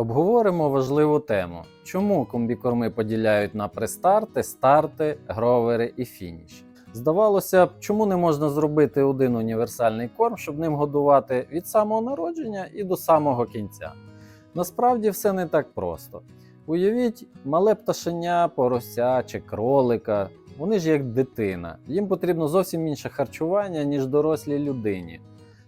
Обговоримо важливу тему: чому комбікорми поділяють на престарти, старти, гровери і фініші. Здавалося б, чому не можна зробити один універсальний корм, щоб ним годувати від самого народження і до самого кінця. Насправді все не так просто. Уявіть, мале пташеня, порося чи кролика. Вони ж як дитина, їм потрібно зовсім інше харчування, ніж дорослій людині.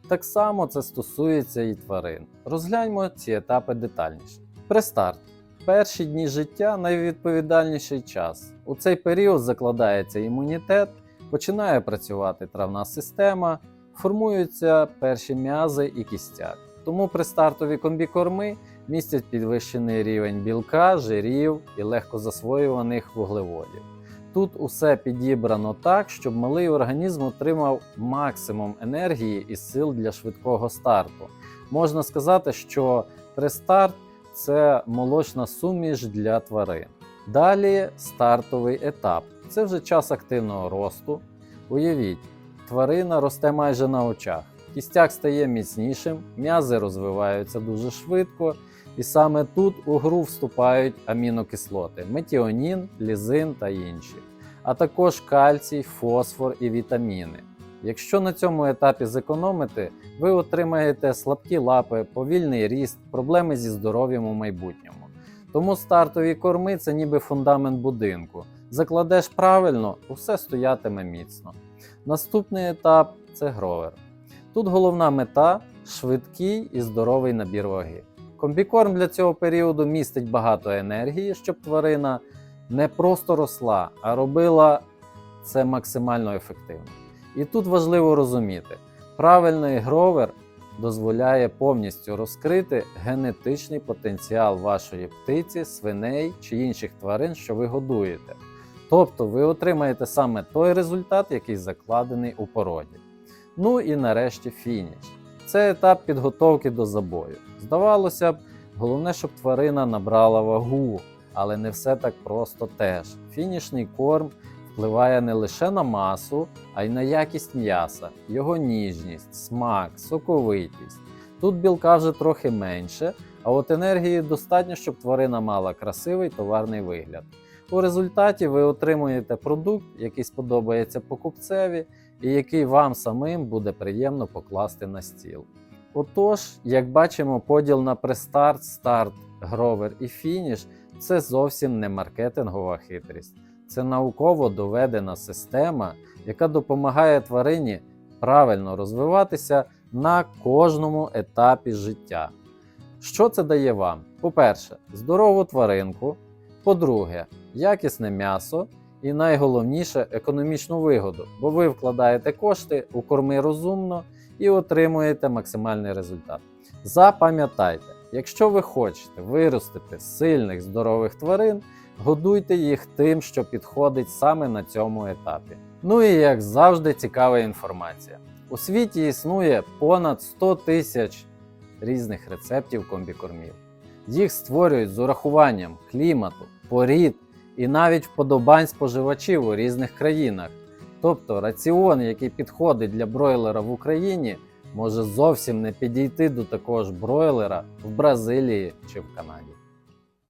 Так само це стосується і тварин. Розгляньмо ці етапи детальніше. Престарт. Перші дні життя найвідповідальніший час. У цей період закладається імунітет, починає працювати травна система, формуються перші м'язи і кістяк. Тому престартові комбікорми містять підвищений рівень білка, жирів і легко засвоюваних вуглеводів. Тут усе підібрано так, щоб малий організм отримав максимум енергії і сил для швидкого старту. Можна сказати, що престарт це молочна суміш для тварин. Далі стартовий етап це вже час активного росту. Уявіть, тварина росте майже на очах, кістяк стає міцнішим, м'язи розвиваються дуже швидко, і саме тут у гру вступають амінокислоти метіонін, лізин та інші, а також кальцій, фосфор і вітаміни. Якщо на цьому етапі зекономити, ви отримаєте слабкі лапи, повільний ріст, проблеми зі здоров'ям у майбутньому. Тому стартові корми це ніби фундамент будинку. Закладеш правильно, усе стоятиме міцно. Наступний етап це гровер. Тут головна мета швидкий і здоровий набір ваги. Комбікорм для цього періоду містить багато енергії, щоб тварина не просто росла, а робила це максимально ефективно. І тут важливо розуміти, правильний гровер дозволяє повністю розкрити генетичний потенціал вашої птиці, свиней чи інших тварин, що ви годуєте. Тобто ви отримаєте саме той результат, який закладений у породі. Ну і нарешті фініш. Це етап підготовки до забою. Здавалося б, головне, щоб тварина набрала вагу, але не все так просто теж. Фінішний корм впливає не лише на масу, а й на якість м'яса, його ніжність, смак, соковитість. Тут білка вже трохи менше, а от енергії достатньо, щоб тварина мала красивий товарний вигляд. У результаті ви отримуєте продукт, який сподобається покупцеві і який вам самим буде приємно покласти на стіл. Отож, як бачимо, поділ на престарт, старт, гровер і фініш це зовсім не маркетингова хитрість. Це науково доведена система, яка допомагає тварині правильно розвиватися на кожному етапі життя. Що це дає вам? По-перше, здорову тваринку, по-друге, якісне м'ясо і найголовніше економічну вигоду, бо ви вкладаєте кошти у корми розумно і отримуєте максимальний результат. Запам'ятайте, якщо ви хочете виростити сильних здорових тварин, годуйте їх тим, що підходить саме на цьому етапі. Ну і як завжди, цікава інформація. У світі існує понад 100 тисяч різних рецептів комбікормів. Їх створюють з урахуванням клімату, порід і навіть вподобань споживачів у різних країнах. Тобто раціон, який підходить для бройлера в Україні, може зовсім не підійти до такого ж бройлера в Бразилії чи в Канаді.